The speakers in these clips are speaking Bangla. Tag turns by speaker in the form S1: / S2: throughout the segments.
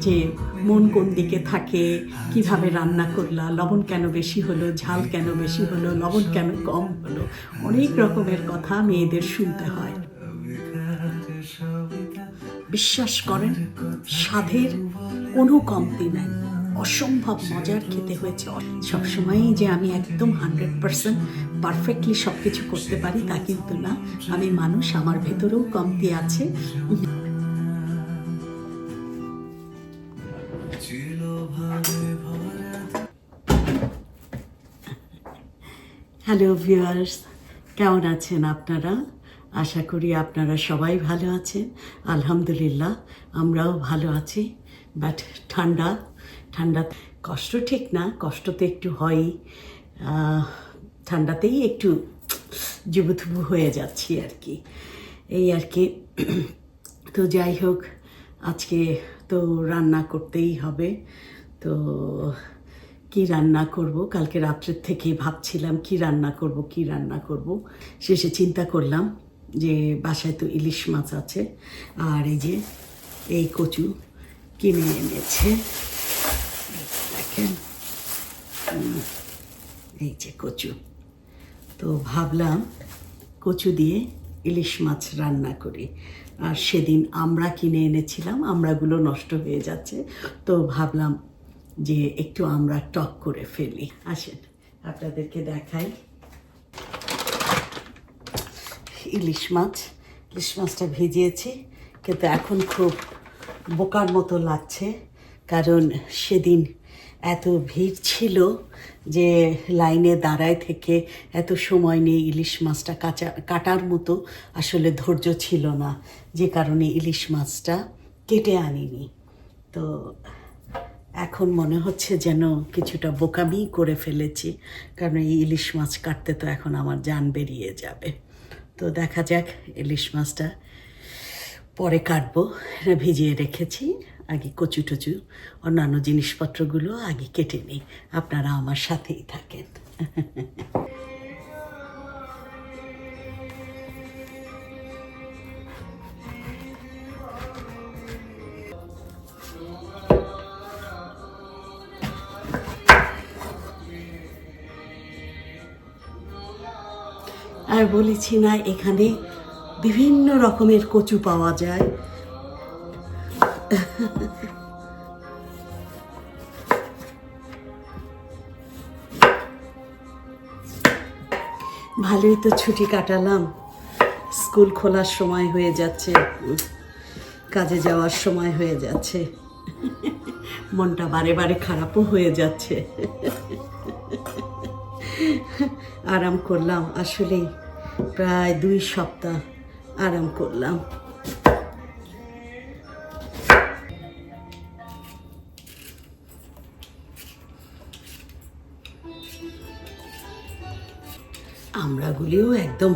S1: যে মন কোন দিকে থাকে, কীভাবে রান্না করলা, লবণ কেন বেশি হলো, ঝাল কেন বেশি হলো, লবণ কেন কম হলো, অনেক রকমের কথা মেয়েদের শুনতে হয়। বিশ্বাস করেন, স্বাদের কোনো কমতি নাই। অসম্ভব মজার খেতে হয়েছে। সবসময়ই যে আমি একদম হান্ড্রেড পারসেন্ট পারফেক্টলি সব কিছু করতে পারি তা কিন্তু না। আমি মানুষ, আমার ভেতরেও কমতি আছে। হ্যালো ভিউয়ার্স কেমন আছেন আপনারা? আশা করি আপনারা সবাই ভালো আছেন। আলহামদুলিল্লাহ, আমরাও ভালো আছি। বাট ঠান্ডা ঠান্ডা কষ্ট ঠিক না, কষ্ট তো একটু হয়ই। ঠান্ডাতেই একটু জুবুথুবু হয়ে যাচ্ছি আর কি এই আর কি তো যাই হোক, আজকে তো রান্না করতেই হবে। তো কি রান্না করব? কালকে রাত্রের থেকে ভাবছিলাম কি রান্না করব, কি রান্না করব। শেষে চিন্তা করলাম যে বাসায় তো ইলিশ মাছ আছে, আর এই যে এই কচু কিনে এনেছে। দেখেন। এই যে কচু। তো ভাবলাম কচু দিয়ে ইলিশ মাছ রান্না করি। আর সেদিন আমরা কিনে এনেছিলাম, আমরাগুলো নষ্ট হয়ে যাচ্ছে। তো ভাবলাম যে একটু আমরা টক করে ফেলি। আসেন, আপনাদেরকে দেখাই। ইলিশ মাছ, ইলিশ মাছটা ভিজিয়েছি, কিন্তু এখন খুব বোকার মতো লাগছে, কারণ সেদিন এত ভিড় ছিল যে লাইনে দাঁড়ায় থেকে এত সময় নিয়ে ইলিশ মাছটা কাঁচা, কাটার মতো আসলে ধৈর্য ছিল না, যে কারণে ইলিশ মাছটা কেটে আনিনি। তো এখন মনে হচ্ছে যেন কিছুটা বোকামি করে ফেলেছি, কারণ এই ইলিশ মাছ কাটতে তো এখন আমার জান বেরিয়ে যাবে। তো দেখা যাক ইলিশ মাছটা পরে কাটবো। ভিজিয়ে রেখেছি, আগে কচু টচু, অন্যান্য জিনিসপত্রগুলো আগে কেটে নিই। আপনারা আমার সাথেই থাকেন। আর বলেছি না, এখানে বিভিন্ন রকমের কচু পাওয়া যায়। ভালোই তো ছুটি কাটালাম। স্কুল খোলার সময় হয়ে যাচ্ছে, কাজে যাওয়ার সময় হয়ে যাচ্ছে। মনটা বারে বারে খারাপও হয়ে যাচ্ছে। আরাম করলাম, আসলেই। প্রায় দুই সপ্তাহ আরাম করলাম। আমরাগুলিও একদম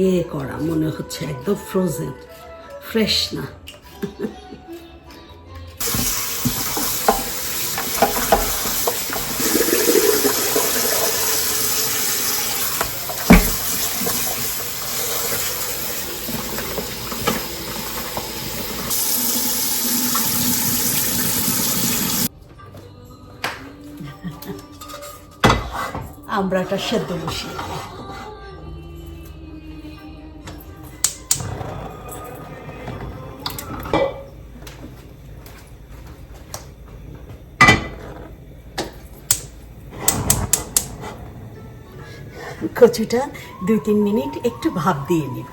S1: ইয়ে করা, মনে হচ্ছে একদম ফ্রোজেন ফ্রেশ না। আমরাটা সেদ্ধ বসিয়ে। কচুটা দুই তিন মিনিট একটু ভাপ দিয়ে নিব।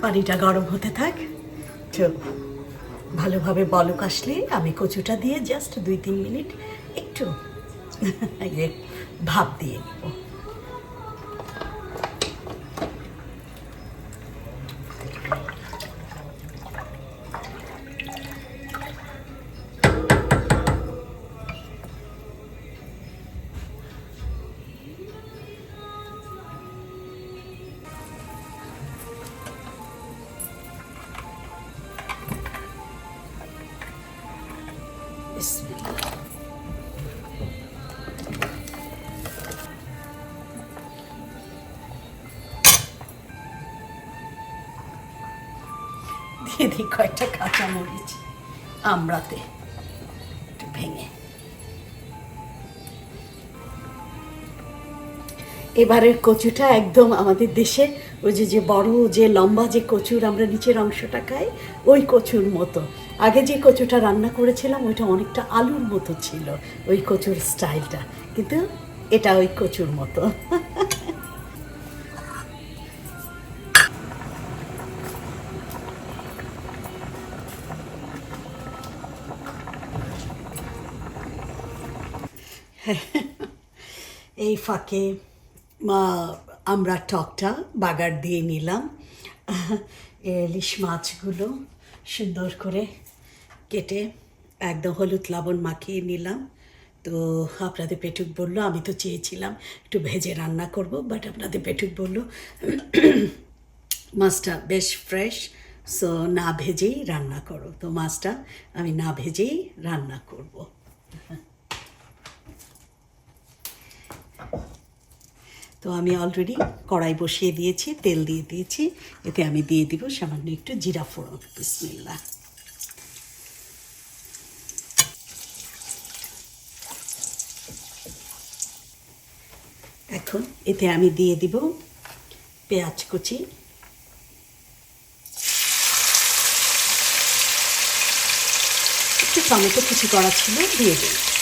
S1: পানিটা গরম হতে থাক। তো ভালোভাবে বলক আসলে আমি কচুটা দিয়ে জাস্ট দুই তিন মিনিট একটু ভাব ভাপ দিয়ে নিব। এদিক কয়েকটা কাঁচামরিচ আমড়াতে একটু ভেঙে। এবারের কচুটা একদম আমাদের দেশে ওই যে যে বড়, যে লম্বা যে কচুর আমরা নিচের অংশটা খাই, ওই কচুর মতো। আগে যে কচুটা রান্না করেছিলাম, ওইটা অনেকটা আলুর মতো ছিল, ওই কচুর স্টাইলটা। কিন্তু এটা ওই কচুর মতো। এই ফাঁকে আমরা টকটা বাগার দিয়ে নিলাম। ইলিশ মাছগুলো সুন্দর করে কেটে একদম হলুদ লবণ মাখিয়ে নিলাম। তো আপনাদের পেটুক বলল, আমি তো চেয়েছিলাম একটু ভেজে রান্না করব বাট আপনাদের পেটুক বলল, মাছটা বেশ ফ্রেশ সো না ভেজেই রান্না করো। তো মাছটা আমি না ভেজেই রান্না করব। তো আমি অলরেডি কড়াই বসিয়ে দিয়েছি, তেল দিয়ে দিয়েছি। এতে আমি দিয়ে দিব সামান্য একটু জিরা ফোড়ন। বিসমিল্লা এখন এতে আমি দিয়ে দিব পেঁয়াজ কুচি। একটু টমেটো কুচি করা ছিল, দিয়ে দিই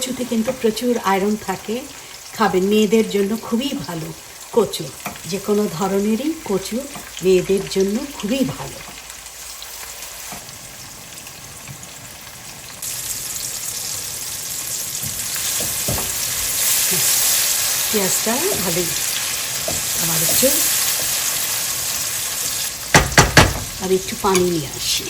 S1: কচুতে কিন্তু প্রচুর আয়রন থাকে। খাবেন মেয়েদের জন্য খুবই ভালো কচু। যে কোনো ধরনেরই কচু মেয়েদের জন্য খুবই ভালো। পেঁয়াজটা ভালোই আবার একটু আর একটু পানি নিয়ে আসি।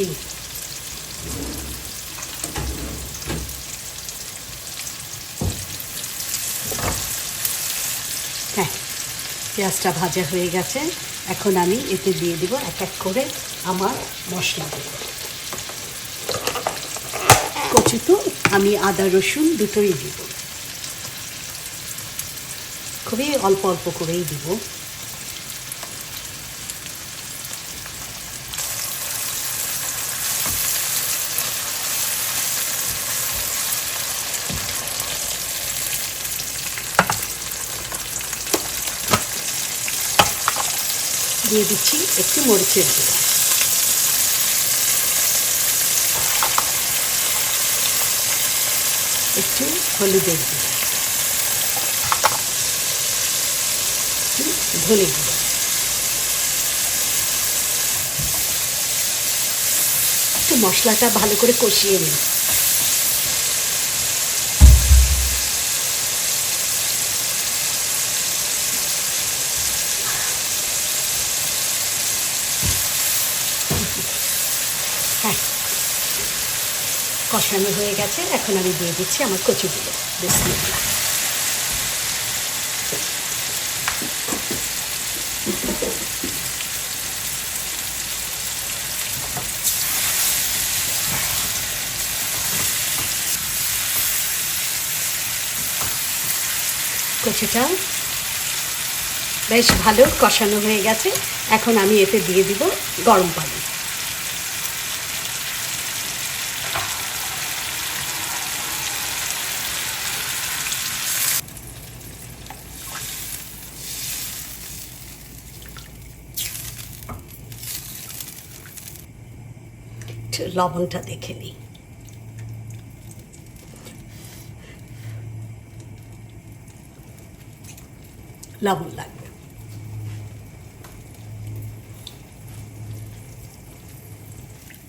S1: শান্তি হ্যাঁ পেঁয়াজটা ভাজা হয়ে গেছে। এখন আমি এতে দিয়ে দিব এক এক করে আমার মশলা। কচু তো আমি আদা, রসুন দুটোই দিব। খুবই অল্প অল্প করেই দিব। দিচ্ছি একটু মরিচের গুঁড়া। একটু হলুদের গুঁড়া। একটু ধনে গুঁড়া। একটু মশলাটা ভালো করে কষিয়ে নিই হ্যাঁ। কষানো হয়ে গেছে, এখন আমি দিয়ে দিচ্ছি আমার কচুগুলো। বিসমিল্লাহ। কচুটা বেশ ভালো কষানো হয়ে গেছে, এখন আমি এতে দিয়ে দিব গরম পানি একটু লবণটা দেখে নিই। লবণ লাগবে।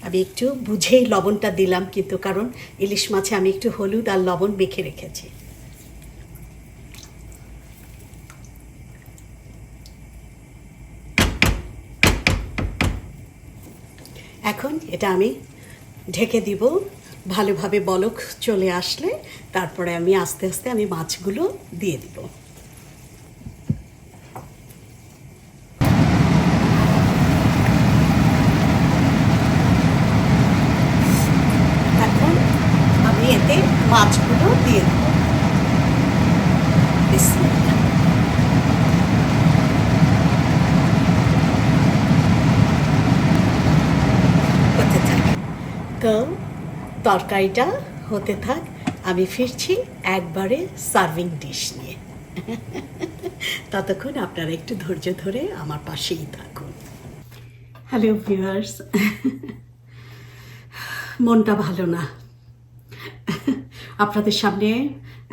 S1: আমি একটু বুঝেই লবণটা দিলাম কিন্তু কারণ ইলিশ মাছে আমি একটু হলুদ আর লবণ মেখে রেখেছি। এখন এটা আমি ঢেকে দিব। ভালোভাবে বলক চলে আসলে তারপরে আমি আস্তে আস্তে আমি মাছগুলো দিয়ে দিব এখন আমি এতে মাছগুলো দিয়ে দেবো বিসমিল্লাহ। হতে থাক তো তরকারিটা হতে থাক, আমি ফিরছি একবারে সার্ভিং ডিশ নিয়ে। ততক্ষণ আপনারা একটু ধৈর্য ধরে আমার পাশেই থাকুন। হ্যালো ভিউয়ার্স, মনটা ভালো না। আপনাদের সামনে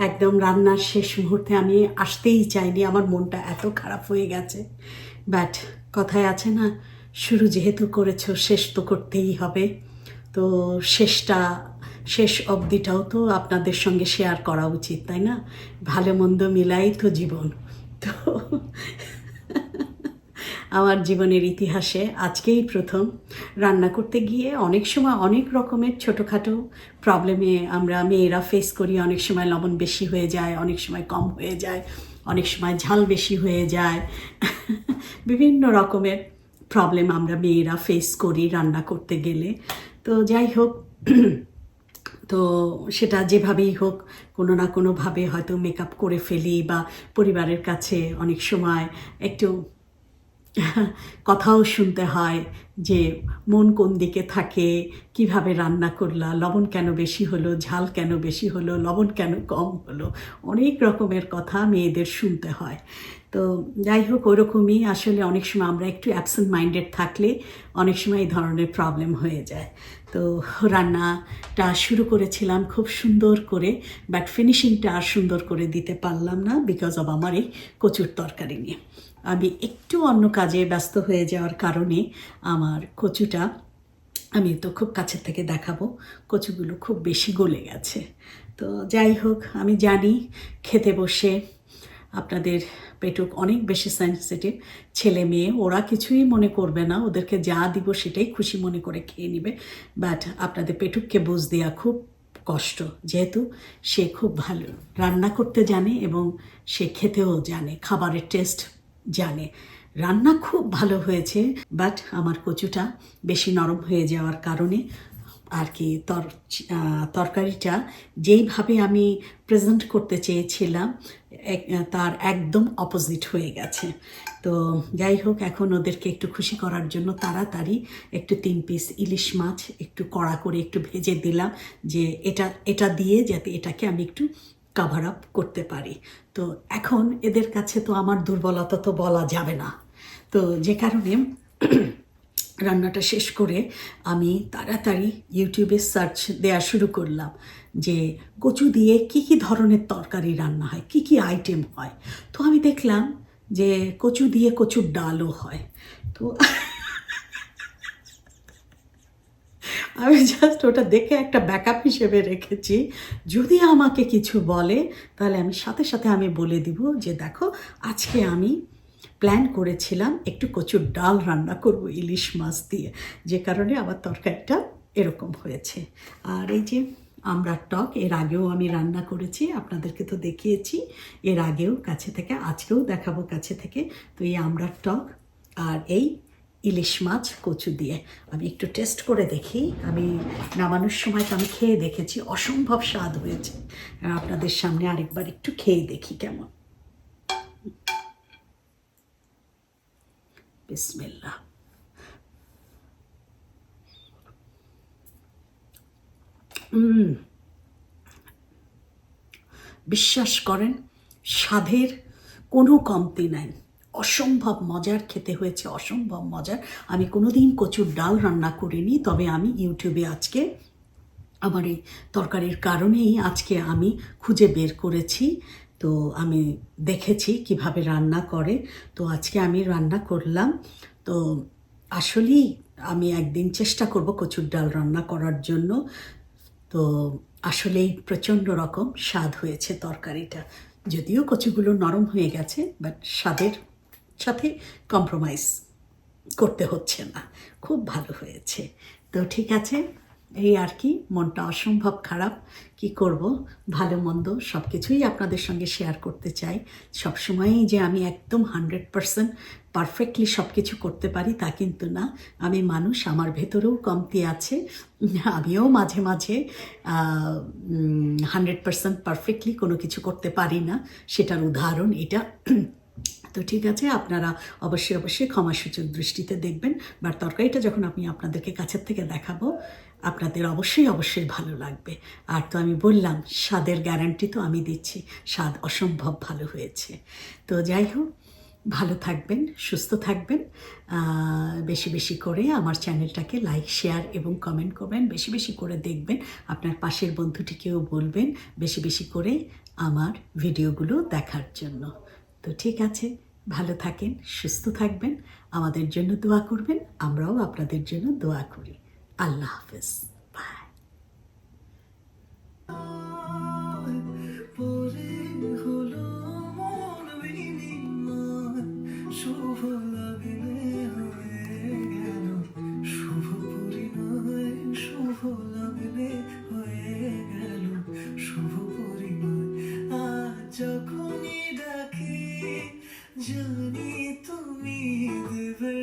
S1: একদম রান্নার শেষ মুহূর্তে আমি আসতেই চাইনি, আমার মনটা এত খারাপ হয়ে গেছে। বাট কথায় আছে না, শুরু যেহেতু করেছ, শেষ তো করতেই হবে। তো শেষটা, শেষ অবধিটাও তো আপনাদের সঙ্গে শেয়ার করা উচিত, তাই না? ভালো মন্দ মিলাই তো জীবন। তো আমার জীবনের ইতিহাসে আজকেই প্রথম। রান্না করতে গিয়ে অনেক সময় অনেক রকমের ছোটোখাটো প্রবলেমে আমরা মেয়েরা ফেস করি, অনেক সময় লবণ বেশি হয়ে যায়, অনেক সময় কম হয়ে যায়, অনেক সময় ঝাল বেশি হয়ে যায়। বিভিন্ন রকমের প্রবলেম আমরা মেয়েরা ফেস করি রান্না করতে গেলে। তো যাই হোক, তো সেটা যেভাবেই হোক, কোনো না কোনোভাবে হয়তো মেকআপ করে ফেলি বা পরিবারের কাছে অনেক সময় একটু কথাও শুনতে হয় যে মন কোন দিকে থাকে, কীভাবে রান্না করলা, লবণ কেন বেশি হলো, ঝাল কেন বেশি হলো, লবণ কেন কম হলো, অনেক রকমের কথা মেয়েদের শুনতে হয়। তো যাই হোক, ওরকমই আসলে অনেক সময় আমরা একটু অ্যাবসেন্ট মাইন্ডেড থাকলে অনেক সময় এই ধরনের প্রবলেম হয়ে যায়। তো রান্নাটা শুরু করেছিলাম খুব সুন্দর করে বাট ফিনিশিংটা আর সুন্দর করে দিতে পারলাম না বিকজ অব আমার এই কচুর তরকারি নিয়ে। আমি একটু অন্য কাজে ব্যস্ত হয়ে যাওয়ার কারণে আমার কচুটা আমি তো খুব কাছের থেকে দেখাবো, কচুগুলো খুব বেশি গলে গেছে। তো যাই হোক, আমি জানি খেতে বসে আপনাদের পেটুক অনেক বেশি সেন্সিটিভ ছেলে মেয়ে, ওরা কিছুই মনে করবে না। ওদেরকে যা দিব সেটাই খুশি মনে করে খেয়ে নেবে। বাট আপনাদের পেটুককে বুঝ দেওয়া খুব কষ্ট। যেহেতু সে খুব ভালো রান্না করতে জানে এবং সে খেতেও জানে, খাবারের টেস্ট জানে। রান্না খুব ভালো হয়েছে বাট আমার কচুটা বেশি নরম হয়ে যাওয়ার কারণে আর কি, তর তরকারিটা যেইভাবে আমি প্রেজেন্ট করতে চেয়েছিলাম তার একদম অপোজিট হয়ে গেছে। তো যাই হোক, এখন ওদেরকে একটু খুশি করার জন্য তাড়াতাড়ি একটু তিন পিস ইলিশ মাছ, একটু কড়া করে একটু ভেজে দিলাম যে এটা এটা দিয়ে যাতে এটাকে আমি একটু কাভার আপ করতে পারি। তো এখন এদের কাছে তো আমার দুর্বলতা তো বলা যাবে না। তো যে কারণে রান্নাটা শেষ করে আমি তাড়াতাড়ি ইউটিউবে সার্চ দেওয়া শুরু করলাম যে কচু দিয়ে কি কি ধরনের তরকারি রান্না হয়, কি কি আইটেম হয়। তো আমি দেখলাম যে কচু দিয়ে কচুর ডালও হয়। তো আমি জাস্ট ওটা দেখে একটা ব্যাকআপ হিসেবে রেখেছি। যদি আমাকে কিছু বলে, তাহলে আমি সাথে সাথে আমি বলে দিব যে দেখো, আজকে আমি প্ল্যান করেছিলাম একটু কচুর ডাল রান্না করব ইলিশ মাছ দিয়ে। যে কারণে আমার তরকারিটা এরকম হয়েছে। আর এই যে আমড়ার টক, এর আগেও আমি রান্না করেছি, আপনাদেরকে তো দেখিয়েছি। এর আগেও কাছে থেকে, আজকেও দেখাবো কাছে থেকে। তো এই আমড়ার টক আর এই ইলিশ মাছ কচু দিয়ে। আমি একটু টেস্ট করে দেখি। আমি নামানোর সময় তো আমি খেয়ে দেখেছি, অসম্ভব স্বাদ হয়েছে। আপনাদের সামনে আরেকবার একটু খেয়ে দেখি কেমন। বিসমিল্লাহ। উম, বিশ্বাস করেন স্বাদের কোনো কমতি নাই। অসম্ভব মজার খেতে হয়েছে অসম্ভব মজার। আমি কোনোদিন কচুর ডাল রান্না করিনি তবে আমি ইউটিউবে আজকে আমার এই তরকারির কারণেই আজকে আমি খুঁজে বের করেছি। তো আমি দেখেছি কীভাবে রান্না করে। তো আজকে আমি রান্না করলাম। তো আসলেই আমি একদিন চেষ্টা করব কচুর ডাল রান্না করার জন্য। তো আসলেই প্রচণ্ড রকম স্বাদ হয়েছে তরকারিটা। যদিও কচুগুলো নরম হয়ে গেছে বাট স্বাদের সাথে কম্প্রোমাইজ করতে হচ্ছে না। খুব ভালো হয়েছে। তো ঠিক আছে এই আর কি, মনটা অসম্ভব খারাপ। কি করব? ভালো মন্দ সব কিছুই আপনাদের সঙ্গে শেয়ার করতে চাই। সবসময়ই যে আমি একদম হান্ড্রেড পারসেন্ট পারফেক্টলি সব কিছু করতে পারি তা কিন্তু না। আমি মানুষ, আমার ভেতরেও কমতি আছে। আমিও মাঝে মাঝে হান্ড্রেড পারসেন্ট পারফেক্টলি কোনো কিছু করতে পারি না। সেটার উদাহরণ এটা। তো ঠিক আছে, আপনারা অবশ্যই অবশ্যই ক্ষমাসূচক দৃষ্টিতে দেখবেন। বা তরকারিটা যখন আমি আপনাদেরকে কাছের থেকে দেখাবো, আপনাদের অবশ্যই অবশ্যই ভালো লাগবে। আর তো আমি বললাম, স্বাদের গ্যারান্টি তো আমি দিচ্ছি। স্বাদ অসম্ভব ভালো হয়েছে। তো যাই হোক, ভালো থাকবেন, সুস্থ থাকবেন। বেশি বেশি করে আমার চ্যানেলটাকে লাইক শেয়ার এবং কমেন্ট করবেন। বেশি বেশি করে দেখবেন। আপনার পাশের বন্ধুটিকেও বলবেন, বেশি বেশি করে আমার ভিডিওগুলো দেখার জন্য। তো ঠিক আছে, ভালো থাকেন, সুস্থ থাকবেন, আমাদের জন্য দোয়া করবেন, আমরাও আপনাদের জন্য দোয়া করি। আল্লাহ হাফেজ।
S2: জানি তুমি দেবে